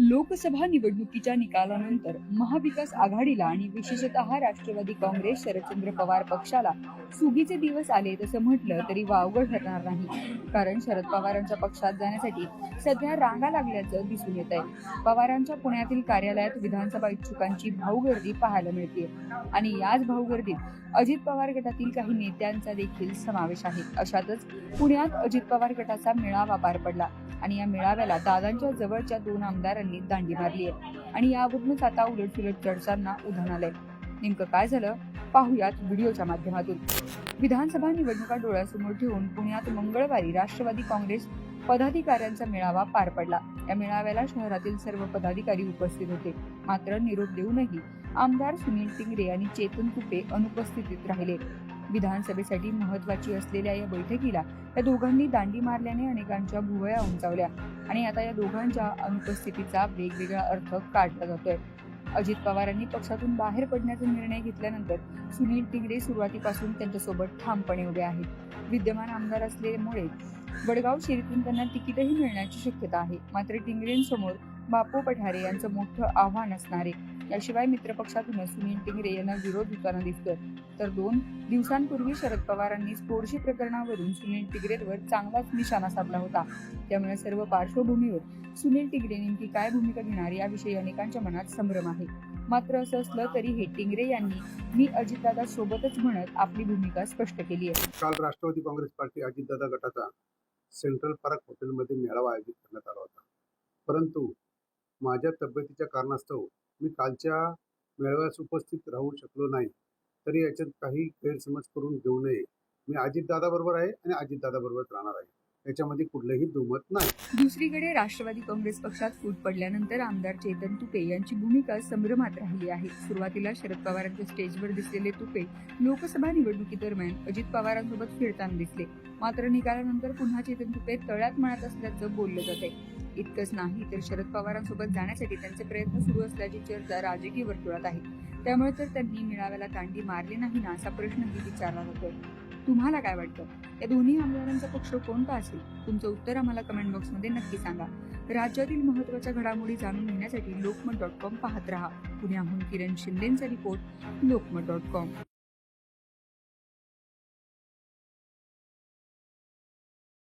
लोकसभा निवडणुकीच्या निकालानंतर महाविकास आघाडीला आणि विशेषतः राष्ट्रवादी काँग्रेस शरदचंद्र पवार पक्षाला सुगीचे दिवस आले तसं म्हटलं तरी वावगड ठरणार नाही. कारण शरद पवारांच्या पक्षात जाण्यासाठी सध्या रांगा लागल्याचं दिसून येत आहे पवारांच्या पुण्यातील कार्यालयात विधानसभा इच्छुकांची भाऊगर्दी पाहायला मिळते आणि याच भाऊगर्दीत अजित पवार गटातील काही नेत्यांचा देखील समावेश आहे. अशातच पुण्यात अजित पवार गटाचा मेळावा पार पडला. आणि या मेळाव्याला दादांच्या जवळच्या दोन आमदारांनी दांडी मारली आहे. आणि यावरूनच आता उलटसुलट चर्चांना उधाण आलंय. नेमकं काय झालं? पाहुयात व्हिडिओच्या माध्यमातून. विधानसभा निवडणुका डोळ्यासमोर ठेवून पुण्यात मंगळवारी राष्ट्रवादी काँग्रेस पदाधिकाऱ्यांचा मेळावा पार पडला. या मेळाव्याला शहरातील सर्व पदाधिकारी उपस्थित होते. मात्र निरोप देऊनही आमदार सुनील टिंगरे आणि चेतन तुपे अनुपस्थितीत राहिले. विधानसभेसाठी महत्वाची असलेल्या या बैठकीला या दोघांनी दांडी मारल्याने अनेकांच्या भुवया उंचावल्या. आणि आता या दोघांच्या अनुपस्थितीचा वेगवेगळा अर्थ काढला जातोय. अजित पवारांनी पक्षातून बाहेर पडण्याचा निर्णय घेतल्यानंतर सुनील टिंगरे सुरुवातीपासून त्यांच्यासोबत ठामपणे उभे आहेत. विद्यमान आमदार असल्यामुळे वडगाव शेरीतून त्यांना तिकीटही मिळण्याची शक्यता आहे. मात्र टिंगरेंसमोर बापू पठारे यांचं मोठं आव्हान असणार. आहे याशिवाय मित्रपक्षातूनच सुनील टिंगरे यांना विरोध होताना दिसतोय. तर दोन दिवसांपूर्वी शरद पवारांनी स्पोर्शी प्रकरणावरून सुनील टिगरेवर चांगलाच निशाणा साधला होता. त्यामुळे सर्व पार्श्वभूमीवर सुनील टिगरे नेमकी काय भूमिका घेणार याविषयी अनेकांच्या मनात संभ्रम आहे. मात्र असं असलं तरी हे टिंगरे यांनी मी अजितदादा सोबतच म्हणत आपली भूमिका स्पष्ट केली आहे. काल राष्ट्रवादी काँग्रेस पार्टी अजितदादा गटाचा सेंट्रल पार्क हॉटेलमध्ये मेळावा आयोजित करण्यात आला होता. परंतु माझ्या तब्येतीच्या कारणास्तव मी कालच्या मेळाव्यास उपस्थित राहू शकलो नाही. तरी याच्यात काही गैरसमज करून घेऊ नये. मी अजितदादाबरोबर आहे आणि अजितदादाबरोबरच राहणार आहे. याच्यामध्ये कुठलंही दुमत नाही. दुसरीकडे राष्ट्रवादी काँग्रेस पक्षात फूट पडल्यानंतर आमदार चेतन तुपे यांची भूमिका संभ्रमात राहिली आहे. सुरुवातीला शरद पवारांच्या स्टेजवर दिसलेले तुपे लोकसभा निवडणुकीदरम्यान अजित पवारांसोबत फिरताना दिसले. मात्र निकालानंतर पुन्हा चेतन तुपे तळ्यात म्हणत असल्याचं बोललं जात आहे इतकंच नाही तर शरद पवारांसोबत जाण्यासाठी त्यांचे प्रयत्न सुरू असल्याची चर्चा राजकीय वर्तुळात आहे. त्यामुळे तर त्यांनी मिळाव्याला दांडी मारली नाही ना असा प्रश्नही विचारला जातोय तुम्हाला काय वाटतं? या दोन्ही आमदारांचा पक्ष कोणता असेल? तुमचं उत्तर आम्हाला कमेंट बॉक्समध्ये नक्की सांगा. राज्यातील महत्त्वाच्या घडामोडी जाणून घेण्यासाठी लोकमत डॉट कॉम पाहत रहा. पुण्याहून किरण शिंदेचा रिपोर्ट लोकमत डॉट कॉम